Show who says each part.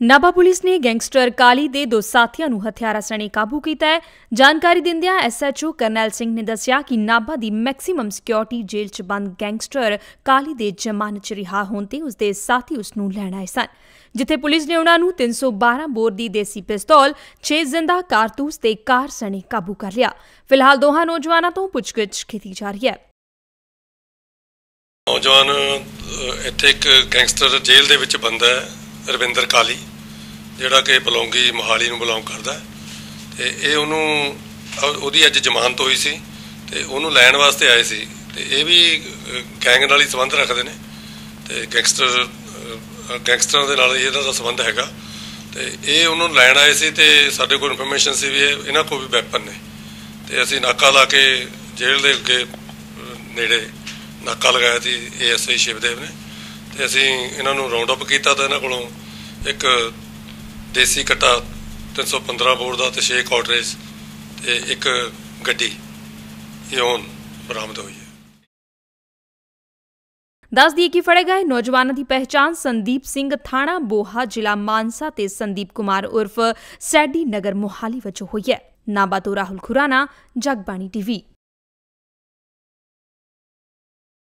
Speaker 1: Nabha police ਨੇ gangster Kali ਦੇ ਦੋ ਸਾਥੀਆਂ ਨੂੰ ਹਥਿਆਰਾਂ ਸਣੇ ਕਾਬੂ ਕੀਤਾ ਹੈ। ਜਾਣਕਾਰੀ ਦਿੰਦਿਆਂ ਐਸਐਚਓ ਕਰਨੈਲ ਸਿੰਘ ਨੇ ਦੱਸਿਆ ਕਿ ਨਾਭਾ ਦੀ ਮੈਕਸਿਮਮ ਸਿਕਿਉਰਿਟੀ ਜੇਲ੍ਹ 'ਚ ਬੰਦ ਗੈਂਗਸਟਰ ਕਾਲੀ ਦੇ ਜ਼ਮਾਨਤ 'ਚ ਰਿਹਾ ਹੋਣ ਤੇ ਉਸਦੇ ਸਾਥੀ ਉਸ ਨੂੰ ਲੈਣ ਆਏ ਸਨ। ਜਿੱਥੇ ਪੁਲਿਸ ਨੇ ਉਹਨਾਂ ਨੂੰ 312 ਬੋਰ ਦੀ ਦੇਸੀ ਪਿਸਤੌਲ 6 ਜ਼ਿੰਦਾ ਕਾਰਤੂਸ ਤੇ ਕਾਰ ਸਣੇ ਕਾਬੂ ਕਰ ਲਿਆ। ਫਿਲਹਾਲ ਦੋਹਾਂ ਨੌਜਵਾਨਾਂ ਤੋਂ ਪੁੱਛਗਿੱਛ ਕੀਤੀ ਜਾ ਰਹੀ ਹੈ।
Speaker 2: ਨੌਜਵਾਨ ਇੱਥੇ ਇੱਕ ਗੈਂਗਸਟਰ ਜੇਲ੍ਹ ਦੇ ਵਿੱਚ ਬੰਦਾ ਹੈ। ਰਵਿੰਦਰ ਕਾਲੀ, ਜਿਹੜਾ ਕਿ ਬਲੌਂਗੀ ਮੋਹਾਲੀ ਨੂੰ ਬਿਲੋਂਗ ਕਰਦਾ ਹੈ। ਤੇ ਇਹ ਉਹਨੂੰ ਉਹਦੀ ਅੱਜ ਜ਼ਮਾਨਤ ਹੋਈ ਸੀ ਤੇ ਉਹਨੂੰ ਲੈਣ ਵਾਸਤੇ ਆਏ ਸੀ। ਤੇ ਇਹ ਵੀ ਗੈਂਗ ਨਾਲ ਹੀ ਸੰਬੰਧ ਰੱਖਦੇ ਨੇ। ਤੇ ਗੈਂਗਸਟਰ ਗੈਂਗਸਟਰਾਂ ਦੇ ਨਾਲ ਹੀ ਇਹਨਾਂ ਦਾ ਸੰਬੰਧ ਹੈਗਾ। ਤੇ ਇਹ ਉਹਨੂੰ ਲੈਣ ਆਏ ਸੀ ਤੇ ਸਾਡੇ ਕੋਲ ਇਨਫੋਰਮੇਸ਼ਨ ਸੀ ਵੀ ਇਹਨਾਂ ਕੋਲ ਵੀ ਵੈਪਨ ਨੇ। ਤੇ ਅਸੀਂ ਨਾਕਾ ਲਾ ਕੇ ਜੇਲ੍ਹ ਦੇ ਅੱਗੇ ਨੇੜੇ ਨਾਕਾ ਲਗਾਇਆ ਸੀ, ਏਐਸਆਈ ਸ਼ਿਵਦੇਵ ਨੇ। ਤੇ ਅਸੀਂ ਇਹਨਾਂ ਨੂੰ ਰਾਉਂਡ ਅਪ ਕੀਤਾ ਤਾਂ ਇਹਨਾਂ ਕੋਲੋਂ ਇੱਕ ਦੇਸੀ ਕਟਾ 315 ਬੋਰ ਦਾ ਤੇ 6 ਕਾਟਰੇਜ ਤੇ ਇੱਕ ਗੱਡੀ। ਯੋਨ ਬਰਾਮਦ ਹੋਈ ਹੈ।
Speaker 1: ਦੱਸ ਦਈਏ ਕਿ ਫੜੇ ਗਏ ਨੌਜਵਾਨਾਂ ਦੀ ਪਹਿਚਾਣ ਸੰਦੀਪ ਸਿੰਘ ਥਾਣਾ ਬੋਹਾ ਜ਼ਿਲ੍ਹਾ ਮਾਨਸਾ ਤੇ ਸੰਦੀਪ ਕੁਮਾਰ ਉਰਫ ਸੈਡੀ ਨਗਰ ਮੋਹਾਲੀ ਵਜੋਂ ਹੋਈ ਹੈ। ਨਾਬਾ ਤੋਂ ਰਾਹੁਲ ਖੁਰਾਨਾ, ਜਗਬਾਣੀ ਟੀਵੀ।